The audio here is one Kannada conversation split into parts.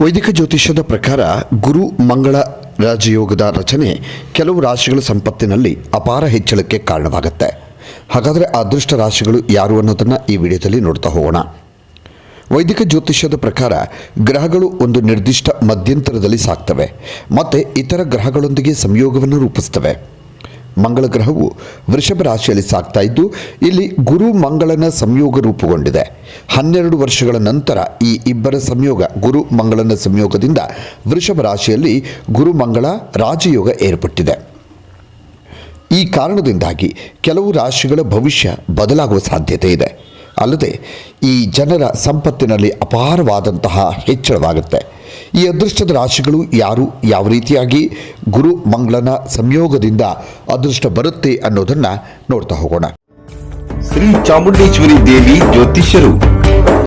ವೈದಿಕ ಜ್ಯೋತಿಷ್ಯದ ಪ್ರಕಾರ ಗುರು ಮಂಗಳ ರಾಜಯೋಗದ ರಚನೆ ಕೆಲವು ರಾಶಿಗಳ ಸಂಪತ್ತಿನಲ್ಲಿ ಅಪಾರ ಹೆಚ್ಚಳಕ್ಕೆ ಕಾರಣವಾಗುತ್ತೆ. ಹಾಗಾದರೆ ಅದೃಷ್ಟ ರಾಶಿಗಳು ಯಾರು ಅನ್ನೋದನ್ನು ಈ ವಿಡಿಯೋದಲ್ಲಿ ನೋಡ್ತಾ ಹೋಗೋಣ. ವೈದಿಕ ಜ್ಯೋತಿಷ್ಯದ ಪ್ರಕಾರ ಗ್ರಹಗಳು ಒಂದು ನಿರ್ದಿಷ್ಟ ಮಧ್ಯಂತರದಲ್ಲಿ ಸಾಕ್ತವೆ ಮತ್ತು ಇತರ ಗ್ರಹಗಳೊಂದಿಗೆ ಸಂಯೋಗವನ್ನು ರೂಪಿಸ್ತವೆ. ಮಂಗಳ ಗ್ರಹವು ವೃಷಭ ರಾಶಿಯಲ್ಲಿ ಸಾಗ್ತಾ ಇದ್ದು, ಇಲ್ಲಿ ಗುರು ಮಂಗಳನ ಸಂಯೋಗ ರೂಪುಗೊಂಡಿದೆ. ಹನ್ನೆರಡು ವರ್ಷಗಳ ನಂತರ ಈ ಇಬ್ಬರ ಸಂಯೋಗ ಗುರು ಮಂಗಳನ ಸಂಯೋಗದಿಂದ ವೃಷಭ ರಾಶಿಯಲ್ಲಿ ಗುರು ಮಂಗಳ ರಾಜಯೋಗ ಏರ್ಪಟ್ಟಿದೆ. ಈ ಕಾರಣದಿಂದಾಗಿ ಕೆಲವು ರಾಶಿಗಳ ಭವಿಷ್ಯ ಬದಲಾಗುವ ಸಾಧ್ಯತೆ ಇದೆ. ಅಲ್ಲದೆ ಈ ಜನರ ಸಂಪತ್ತಿನಲ್ಲಿ ಅಪಾರವಾದಂತಹ ಹೆಚ್ಚಳವಾಗುತ್ತೆ. ಈ ಅದೃಷ್ಟದ ರಾಶಿಗಳು ಯಾರು? ಯಾವ ರೀತಿಯಾಗಿ? ಗುರು ಮಂಗಳನ ಸಂಯೋಗದಿಂದ ಅದೃಷ್ಟ ಬರುತ್ತೆ ಅನ್ನೋದನ್ನ ನೋಡ್ತಾ ಹೋಗೋಣ. ಶ್ರೀ ಚಾಮುಂಡೇಶ್ವರಿ ದೇವಿ ಜ್ಯೋತಿಷ್ಯರು.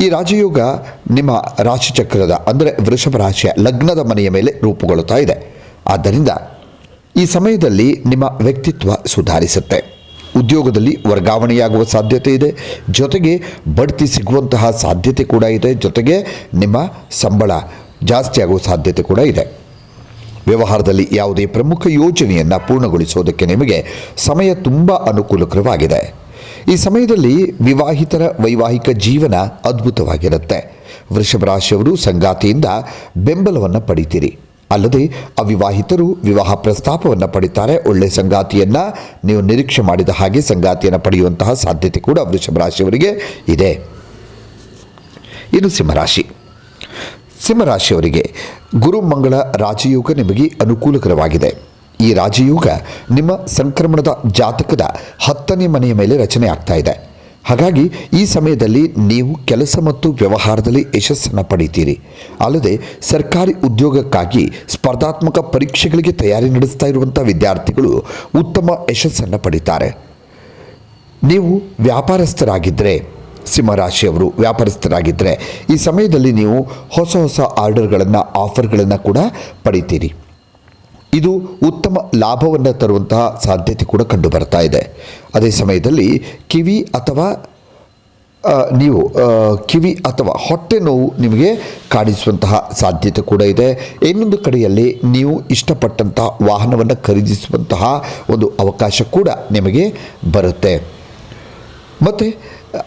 ಈ ರಾಜಯೋಗ ನಿಮ್ಮ ರಾಶಿಚಕ್ರದ ಅಂದರೆ ವೃಷಭ ರಾಶಿಯ ಲಗ್ನದ ಮನೆಯ ಮೇಲೆ ರೂಪುಗೊಳ್ಳುತ್ತಾ ಇದೆ. ಆದ್ದರಿಂದ ಈ ಸಮಯದಲ್ಲಿ ನಿಮ್ಮ ವ್ಯಕ್ತಿತ್ವ ಸುಧಾರಿಸುತ್ತೆ. ಉದ್ಯೋಗದಲ್ಲಿ ವರ್ಗಾವಣೆಯಾಗುವ ಸಾಧ್ಯತೆ ಇದೆ. ಜೊತೆಗೆ ಬಡ್ತಿ ಸಿಗುವಂತಹ ಸಾಧ್ಯತೆ ಕೂಡ ಇದೆ. ಜೊತೆಗೆ ನಿಮ್ಮ ಸಂಬಳ ಜಾಸ್ತಿ ಆಗುವ ಸಾಧ್ಯತೆ ಕೂಡ ಇದೆ. ವ್ಯವಹಾರದಲ್ಲಿ ಯಾವುದೇ ಪ್ರಮುಖ ಯೋಜನೆಯನ್ನು ಪೂರ್ಣಗೊಳಿಸೋದಕ್ಕೆ ನಿಮಗೆ ಸಮಯ ತುಂಬ ಅನುಕೂಲಕರವಾಗಿದೆ. ಈ ಸಮಯದಲ್ಲಿ ವಿವಾಹಿತರ ವೈವಾಹಿಕ ಜೀವನ ಅದ್ಭುತವಾಗಿರುತ್ತೆ. ವೃಷಭ ರಾಶಿಯವರು ಸಂಗಾತಿಯಿಂದ ಬೆಂಬಲವನ್ನು ಪಡಿತೀರಿ. ಅಲ್ಲದೆ ಅವಿವಾಹಿತರು ವಿವಾಹ ಪ್ರಸ್ತಾಪವನ್ನು ಪಡಿತಾರೆ. ಒಳ್ಳೆ ಸಂಗಾತಿಯನ್ನು ನೀವು ನಿರೀಕ್ಷೆ ಮಾಡಿದ ಹಾಗೆ ಸಂಗಾತಿಯನ್ನು ಪಡೆಯುವಂತಹ ಸಾಧ್ಯತೆ ಕೂಡ ವೃಷಭ ರಾಶಿಯವರಿಗೆ ಇದೆ. ಇದು ಸಿಂಹರಾಶಿ. ಸಿಂಹರಾಶಿಯವರಿಗೆ ಗುರುಮಂಗಳ ರಾಜಯೋಗ ನಿಮಗೆ ಅನುಕೂಲಕರವಾಗಿದೆ. ಈ ರಾಜಯೋಗ ನಿಮ್ಮ ಸಂಕ್ರಮಣದ ಜಾತಕದ ಹತ್ತನೇ ಮನೆಯ ಮೇಲೆ ರಚನೆ ಆಗ್ತಾ ಇದೆ. ಹಾಗಾಗಿ ಈ ಸಮಯದಲ್ಲಿ ನೀವು ಕೆಲಸ ಮತ್ತು ವ್ಯವಹಾರದಲ್ಲಿ ಯಶಸ್ಸನ್ನು ಪಡೀತೀರಿ. ಅಲ್ಲದೆ ಸರ್ಕಾರಿ ಉದ್ಯೋಗಕ್ಕಾಗಿ ಸ್ಪರ್ಧಾತ್ಮಕ ಪರೀಕ್ಷೆಗಳಿಗೆ ತಯಾರಿ ನಡೆಸ್ತಾ ಇರುವಂಥ ವಿದ್ಯಾರ್ಥಿಗಳು ಉತ್ತಮ ಯಶಸ್ಸನ್ನು ಪಡಿತಾರೆ. ನೀವು ವ್ಯಾಪಾರಸ್ಥರಾಗಿದ್ದರೆ ಸಿಂಹರಾಶಿಯವರು ವ್ಯಾಪಾರಸ್ಥರಾಗಿದ್ದರೆ ಈ ಸಮಯದಲ್ಲಿ ನೀವು ಹೊಸ ಹೊಸ ಆರ್ಡರ್ಗಳನ್ನು, ಆಫರ್ಗಳನ್ನು ಕೂಡ ಪಡಿತೀರಿ. ಇದು ಉತ್ತಮ ಲಾಭವನ್ನು ತರುವಂತಹ ಸಾಧ್ಯತೆ ಕೂಡ ಕಂಡು ಬರ್ತಾ ಇದೆ. ಅದೇ ಸಮಯದಲ್ಲಿ ಕಿವಿ ಅಥವಾ ನೀವು ಕಿವಿ ಅಥವಾ ಹೊಟ್ಟೆ ನೋವು ನಿಮಗೆ ಕಾಣಿಸುವಂತಹ ಸಾಧ್ಯತೆ ಕೂಡ ಇದೆ. ಇನ್ನೊಂದು ಕಡೆಯಲ್ಲಿ ನೀವು ಇಷ್ಟಪಟ್ಟಂತಹ ವಾಹನವನ್ನು ಖರೀದಿಸುವಂತಹ ಒಂದು ಅವಕಾಶ ಕೂಡ ನಿಮಗೆ ಬರುತ್ತೆ. ಮತ್ತು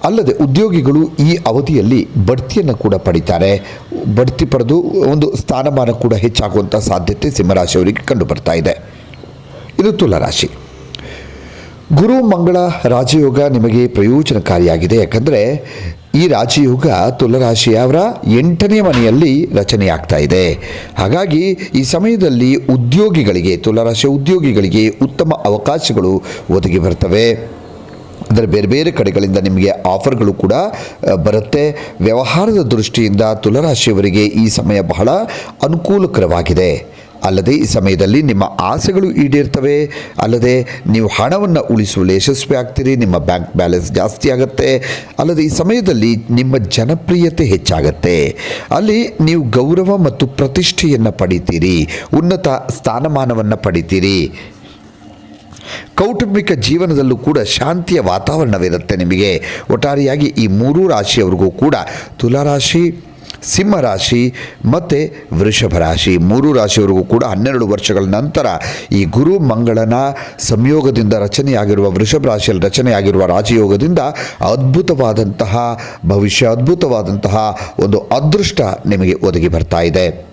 ಅಲ್ಲದೆ ಉದ್ಯೋಗಿಗಳು ಈ ಅವಧಿಯಲ್ಲಿ ಬಡ್ತಿಯನ್ನು ಕೂಡ ಪಡಿತಾರೆ. ಬಡ್ತಿ ಪಡೆದು ಒಂದು ಸ್ಥಾನಮಾನ ಕೂಡ ಹೆಚ್ಚಾಗುವಂಥ ಸಾಧ್ಯತೆ ಸಿಂಹರಾಶಿಯವರಿಗೆ ಕಂಡು ಬರ್ತಾ ಇದೆ ಇದು ತುಲಾರಾಶಿ ಗುರು ಮಂಗಳ ರಾಜಯೋಗ ನಿಮಗೆ ಪ್ರಯೋಜನಕಾರಿಯಾಗಿದೆ. ಯಾಕಂದರೆ ಈ ರಾಜಯೋಗ ತುಲರಾಶಿಯವರ ಎಂಟನೇ ಮನೆಯಲ್ಲಿ ರಚನೆಯಾಗ್ತಾ ಇದೆ. ಹಾಗಾಗಿ ಈ ಸಮಯದಲ್ಲಿ ಉದ್ಯೋಗಿಗಳಿಗೆ ತುಲರಾಶಿಯ ಉದ್ಯೋಗಿಗಳಿಗೆ ಉತ್ತಮ ಅವಕಾಶಗಳು ಒದಗಿ ಬರ್ತವೆ. ಅಂದರೆ ಬೇರೆ ಬೇರೆ ಕಡೆಗಳಿಂದ ನಿಮಗೆ ಆಫರ್ಗಳು ಕೂಡ ಬರುತ್ತೆ. ವ್ಯವಹಾರದ ದೃಷ್ಟಿಯಿಂದ ತುಲರಾಶಿಯವರಿಗೆ ಈ ಸಮಯ ಬಹಳ ಅನುಕೂಲಕರವಾಗಿದೆ. ಅಲ್ಲದೆ ಈ ಸಮಯದಲ್ಲಿ ನಿಮ್ಮ ಆಸೆಗಳು ಈಡೇರ್ತವೆ. ಅಲ್ಲದೆ ನೀವು ಹಣವನ್ನು ಉಳಿಸುವಲ್ಲಿ ಯಶಸ್ವಿ ಆಗ್ತೀರಿ, ನಿಮ್ಮ ಬ್ಯಾಂಕ್ ಬ್ಯಾಲೆನ್ಸ್ ಜಾಸ್ತಿ ಆಗುತ್ತೆ. ಅಲ್ಲದೆ ಈ ಸಮಯದಲ್ಲಿ ನಿಮ್ಮ ಜನಪ್ರಿಯತೆ ಹೆಚ್ಚಾಗತ್ತೆ. ಅಲ್ಲಿ ನೀವು ಗೌರವ ಮತ್ತು ಪ್ರತಿಷ್ಠೆಯನ್ನು ಪಡಿತೀರಿ, ಉನ್ನತ ಸ್ಥಾನಮಾನವನ್ನು ಪಡಿತೀರಿ. ಕೌಟುಂಬಿಕ ಜೀವನದಲ್ಲೂ ಕೂಡ ಶಾಂತಿಯ ವಾತಾವರಣವಿರುತ್ತೆ ನಿಮಗೆ. ಒಟ್ಟಾರೆಯಾಗಿ ಈ ಮೂರೂ ರಾಶಿಯವರಿಗೂ ಕೂಡ ತುಲಾರಾಶಿ, ಸಿಂಹರಾಶಿ ಮತ್ತು ವೃಷಭ ರಾಶಿ. ಮೂರು ರಾಶಿಯವರಿಗೂ ಕೂಡ ಹನ್ನೆರಡು ವರ್ಷಗಳ ನಂತರ ಈ ಗುರು ಮಂಗಳನ ಸಂಯೋಗದಿಂದ ರಚನೆಯಾಗಿರುವ ವೃಷಭ ರಾಶಿಯಲ್ಲಿ ರಚನೆಯಾಗಿರುವ ರಾಜಯೋಗದಿಂದ ಅದ್ಭುತವಾದಂತಹ, ಭವಿಷ್ಯ ಅದ್ಭುತವಾದಂತಹ ಒಂದು ಅದೃಷ್ಟ ನಿಮಗೆ ಒದಗಿ ಬರ್ತಾ ಇದೆ.